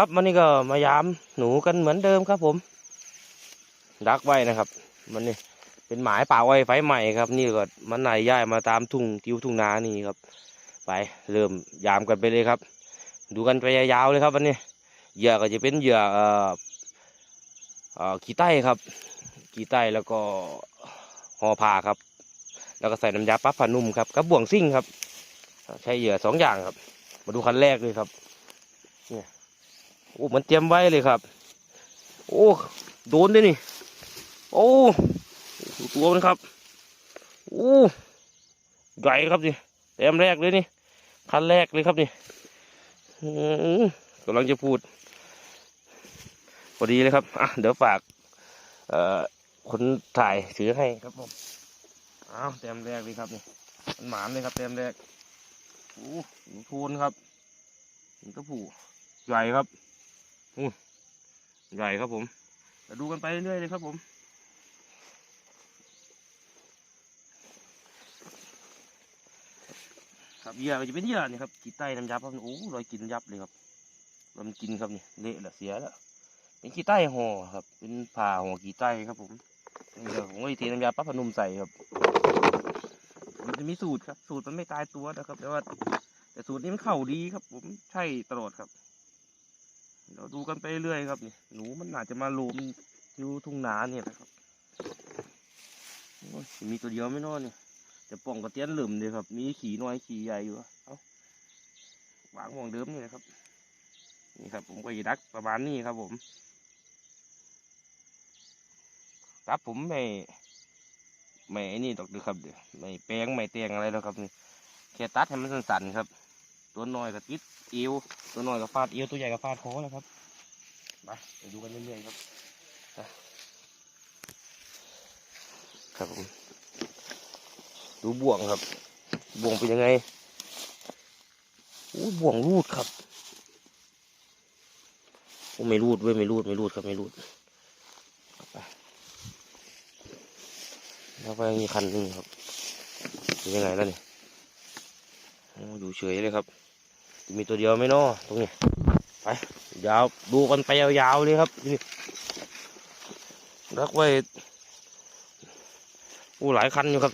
ครับวันนี้ก็มายามหนูกันเหมือนเดิมครับผม ดักไว้นะครับ มันนี่เป็นหมายป่าไว้ไฟใหม่ครับ นี่ก็มันไหนย่ายมาตามทุ่งทิวทุ่งนานี่ครับ ไปเริ่มยามกันไปเลยครับ ดูกันไปยาวๆเลยครับวันนี้เหยื่อก็จะเป็นเหยื่อเอ่อเอ่อขี้ใต้ครับขี้ใต้แล้วก็ห่อผ้าครับ แล้วก็ใส่น้ำยาปั๊บผ้านุ่มครับกับบ่วงซิ่งครับ ใช้เหยื่อสองอย่างครับ มาดูคันแรกเลยครับเนี่ย โอ้มันเตรียมไว้เลยครับ โอ้โดนด้วยนี่ โอ้ดูตัวมันครับโอ้ใหญ่ครับนี่เต็มแรกเลยนี่คันแรกเลยครับนี่กำลังจะพูดพอดีเลยครับอะเดี๋ยวฝากเอ่อคนถ่ายถือให้ครับผมอ้าวเต็มแรกเลยครับนี่มันหมานเลยครับเต็มแรกโอ้หทูนครับหนูตะผูใหญ่ครับ อู้ใหญ่ครับผมดูกันไปเรื่อยเลยครับผม ครับเหยื่อก็จะเป็นเหยื่อนี่ครับกีใต้น้ำยับครับโอ้รอยกินยับเลยครับมันกินครับนี่เละแล้วเสียแล้วเป็นกีใต้ห่อครับ เป็นผ่าห่อกีใต้ครับผมนี่เดี๋ยวผมก็จะเทน้ำยาปลาพนมใส่ครับ มันจะมีสูตรครับ สูตรมันไม่ตายตัวนะครับ แต่ว่า แต่สูตรนี้มันเข้าดีครับ ผมใช่ตลอดครับ เราดูกันไปเรื่อยครับนี่หนูมันอาจจะมาโลมอยู่ทุ่งนาเนี่ยนะครับมีตัวเดียวไม่นอนเนี่ยจะป่องกระเตียนหลืมเลยครับ มีขี่น้อยขี่ใหญ่อยู่เอาวางห่วงเดิมนี่นะครับ นี่ครับ ผมก็จะดักประมาณนี้ครับผม ครับผมไม่ไม่นี่ดอกเดือครับเดี๋ยวไม่แปลงไม่เตียงอะไรแล้วครับนี่แค่ตัดให้มันสั้นๆครับ ตัวน้อยกับติดเอวตัวน้อยกับฟาดเอวตัวใหญ่กับฟาดคอแล้วครับไปไปดูกันเรื่อยๆครับครับผมดูบ่วงครับ บ่วงเป็นยังไงโอ้บ่วงรูดครับโอ้ไม่รูดเว้ยไม่รูดไม่รูดครับไม่รูดแล้วไปมีคันหนึงครับเป็นยังไงแล้วนี่โอ้อยู่เฉยเลยครับ มีตัวเดียวไหม่นอตรงนี้ไปยาวดูกันไปยาวๆเลยครับนี่รักไว้โอ้หลายคันอยู่ครับ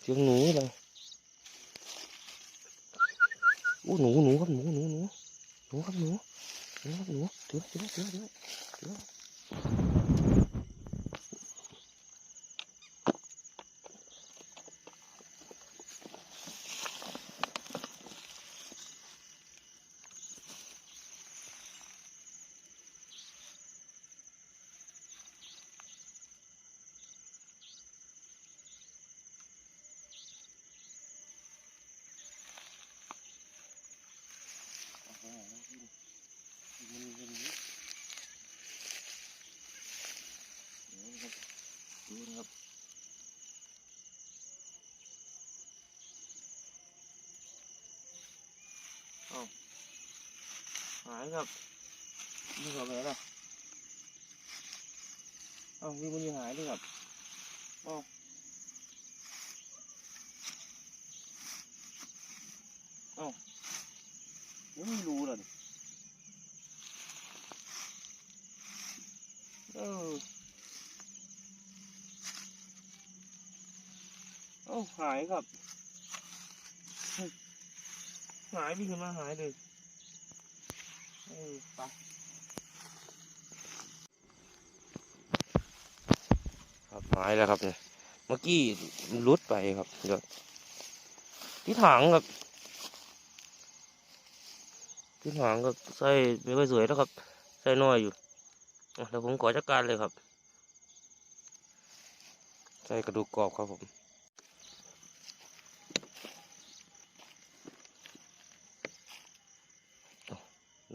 เสียงหนูเลยโอ้หนูหนูครับหนูหนูหนูหนูครับหนูหนูครับหนูถือถือถือถือถือ Thank you. ครับวิ่งเข้าไปแล้วเอาวิ่งมันยังหายเลยครับเอาเอาไม่รู้เลยเออเอ้าหายครับ หายวิ่งมาหายเลย ไปครับหายแล้วครับเนี่ยเมื่อกี้มันหลุดไปครับเดี๋ยวที่ถังครับที่ถังก็ใส่ไม่ค่อยสวยแล้วครับใส่น้อยอยู่เดี๋ยวผมขอจัดการเลยครับ ใส่กระดูกกรอบครับผม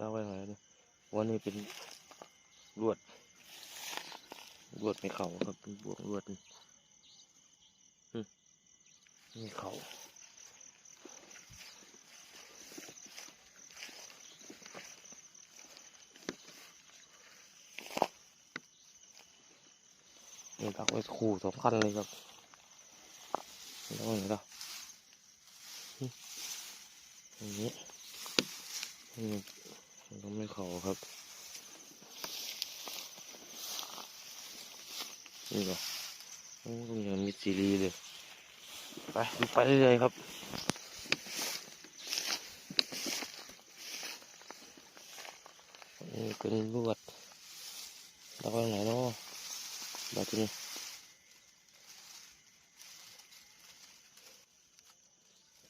ล่าไว้หน่อยนะวันนี้เป็นลวดลวดไม่เข่าครับเป็นบวกลวดนี่เข่านี่ดักไว้คู่สองคันเลยครับแล้วอย่างนี้ละอย่างนี้อืม ต้องไม่เข่าครับ นี่เหรอโอ้ตรงนี้มีซีรีส์เลย ไปไปเรื่อยๆครับนี่เป็นลวดแล้วก็ไหนเนาะแบบนี้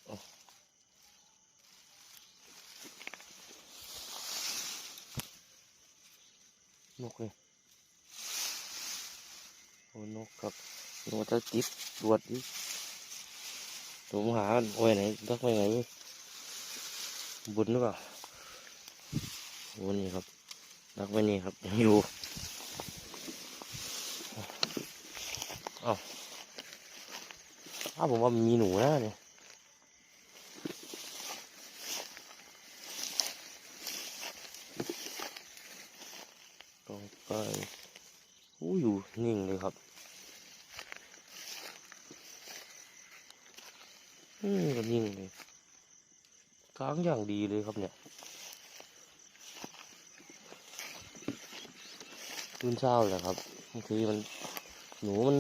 เอานกเลยโอ้นกครับ นกจะจิบลวดดิผมหาโอ้ยไหนดักไปไหนบุญหรือเปล่าโอ้นี่ครับดักไว้นี่ครับยังอยู่เอาวอ้าผมว่ามีหนูนะเนี่ยต่อไปอู้อยู่นิ่งเลยครับ อืมก็นิ่งเลย ค้างอย่างดีเลยครับเนี่ยตื่นเช้าเลยครับบางทีมันหนูมัน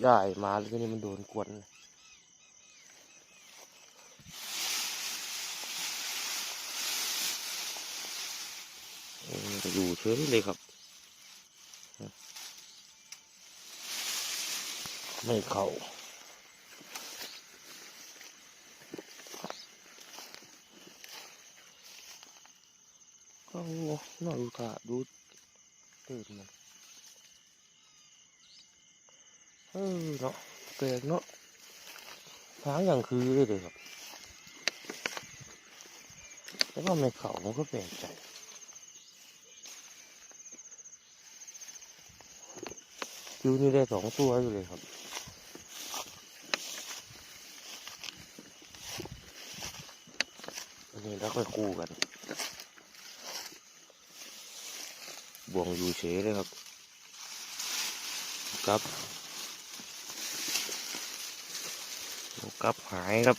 ใหญ่มาแล้วทีนี้มันโดนกวนอยู่เฉยเลยครับ ไม่เข้า ก็น่าดูท่าดูตื่นมันเออเนาะแปลกเนาะทางอย่างคือเลยเลยครับแต่ว่าไม่เขามันก็แปลกใจคิวนี่ได้สองตัวอยู่เลยครับอันนี้แล้วค่อยคู่กัน บวงอยู่เฉยเลยครับครับดูกลับหายครับ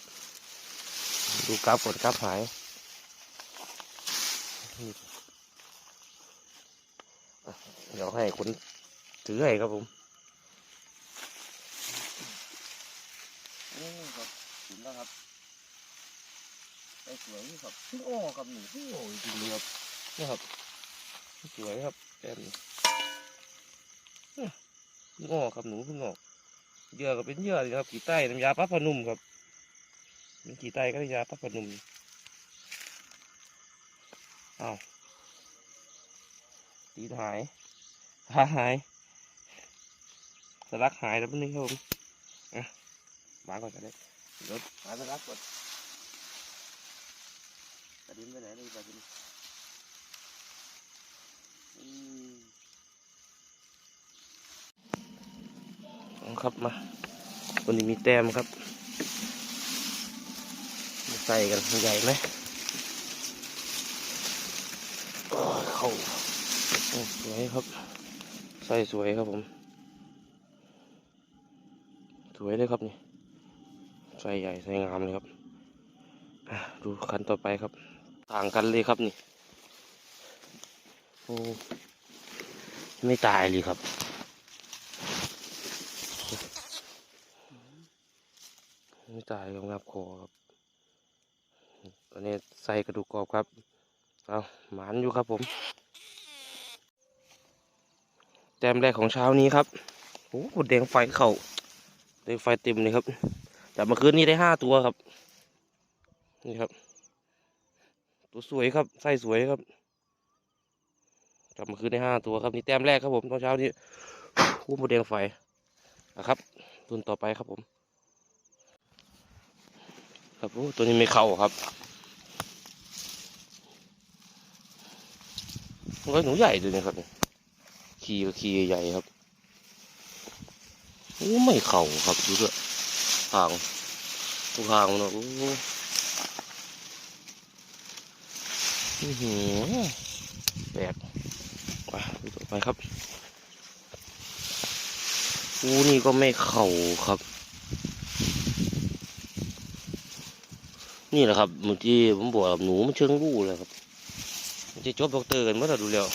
ดูกลับกดกลับหายเดี๋ยวให้คนถือให้ครับผมนี่ครับถึงแล้วครับไปสวยครับพี่โอ้ครับหนูพี่โอ้จริงเลยครับนี่ครับสวยครับ แต้มนี้พิ่งออกครับหนูพิ่งออกเยื่อก็เป็นเยื่อเลยครับขี่ใต้น้ำยาปลาพนุ่มครับเป็นขี่ใต้ก็น้ำยาปลาพนุ่มเอาตีหายขาหายสลักหายแล้วเป็นนึงครับผมอะวาก่อนก็ได้เดี๋ยวหาสลักก่อนกระดิ่งไปไหนเลยกระดิ่ง อืมเอา ครับมาวันนี้มีแต้มครับ ใส่กันใหญ่ไหมเข้าสวยครับ ใส่สวยครับผม สวยเลยครับนี่ ใส่ใหญ่ใส่งามเลยครับ ดูคันต่อไปครับ ต่างกันเลยครับนี่โอ้ไม่ตายเลยครับ ไม่ ตายงับคอครับตอนนี้ใส่กระดูกกรอบครับ เอาหมานอยู่ครับผม แต้มแรกของเช้านี้ครับโอ้โหแดงไฟเข่าแดงไฟเต็มเลยครับ แต่เมื่อคืนนี้ได้ห้าตัวครับ นี่ครับ ตัวสวยครับ ไส้สวยครับกลับมาคืนได้ห้าตัวครับนี่แต้มแรกครับผมตอนเช้านี้คู่หมดแดงไฟนะครับตัวต่อไปครับผม ครับโอ้ตัวนี้ไม่เข้าครับมันก็หนูใหญ่ดูนะครับเนี่ยขี่ก็ขี่ใหญ่ครับโอ้ไม่เข่าครับดูด้วยทางทุกทางมันนะโอ้อื้อหือแปลกไปดูต่อไปครับกูนี่ก็ไม่เข่าครับ นี่แหละครับเมื่อกี้ผมบอกหนูมันเชิงรูเลยครับมันจะจบด็อกเตอร์กันเมื่อไหร่ดูแล้ว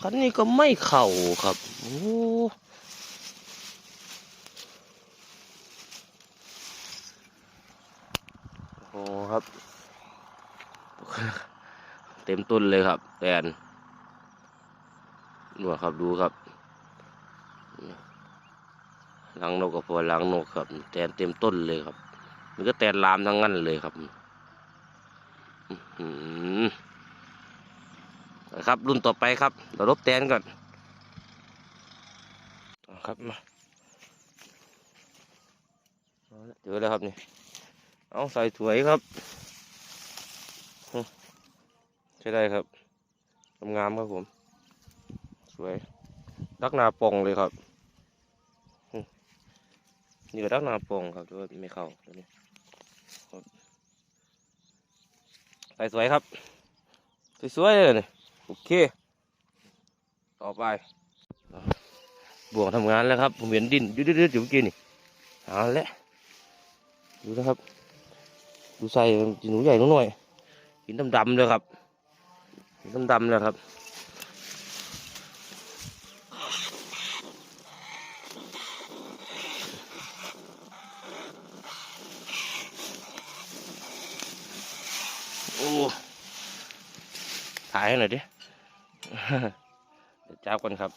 คันนี้ก็ไม่เข่าครับโอ้โหครับ เต็มต้นเลยครับแตนดูครับดูครับ หลังนกกับพอหลังนกครับ แตนเต็มต้นเลยครับ มันก็แตนลามทั้งนั้นเลยครับอืครับ รุ่นต่อไปครับเราลบแตนก่อนครับมาเจอแล้วครับนี่ เอาใส่ถวยครับใช่ได้ครับงามๆครับผม สวยดักนาปองเลยครับ นี่ก็ดักนาปองครับแต่ว่าไม่เข้าตัวนี้ครับใส่สวยครับ สวยๆเลยนี่โอเค ต่อไป บ่วงทำงานแล้วครับ ผมเห็นดินยืดๆอยู่เมื่อกี้นี่เอาละดูนะครับ ดูใส่หนูใหญ่หนูหน่อย หินดำๆเลยครับ หินดำๆเลยครับ โอ้ ถ่ายให้หน่อยดิจับกันครับ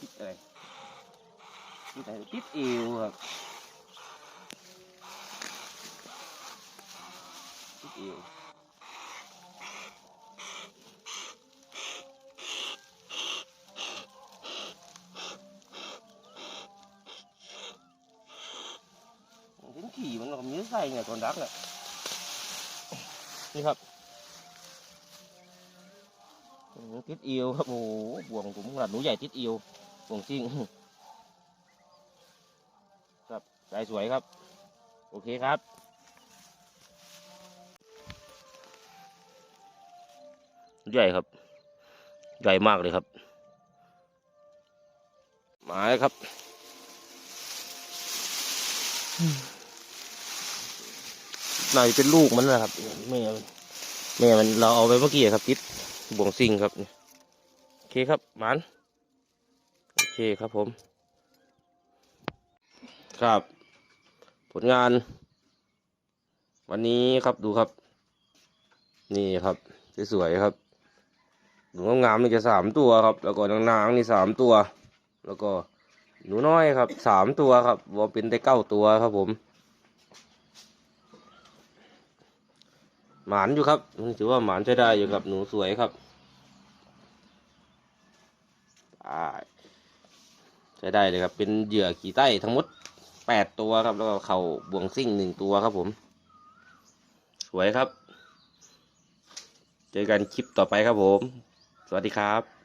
ติดอะไรติดอะไรติดเอวครับติดเอวขี่มันก็มีใส่เนี่ยตอนดักเนี่ย นี่ครับติดเอวครับโอ้โหบ่วงผมขนาดหนูใหญ่ติดเอวบ่วงจริงครับสายสวยครับ โอเคครับใหญ่ครับ ใหญ่มากเลยครับ มายครับ น่าจะเป็นลูกมันนะครับ แม่มันแม่มันเราเอาไปเมื่อกี้ครับติดบ่วงซิงครับโอเคครับหมันโอเคครับผม ครับ ผลงาน วันนี้ครับดูครับ นี่ครับสวยๆครับหนูงามๆนี่จะสามตัวครับ แล้วก็นางๆนี่สามตัว แล้วก็หนูน้อยครับสามตัวครับวอเป็นได้เก้าตัวครับผม หมานอยู่ครับถือว่าหมานใช้ได้อยู่ครับหนูสวยครับใช้ได้เลยครับ เป็นเหยื่อขี่ใต้ทั้งหมดแปดตัวครับ แล้วก็เข่าบ่วงซิ่งหนึ่งตัวครับผม สวยครับ เจอกันคลิปต่อไปครับผม สวัสดีครับ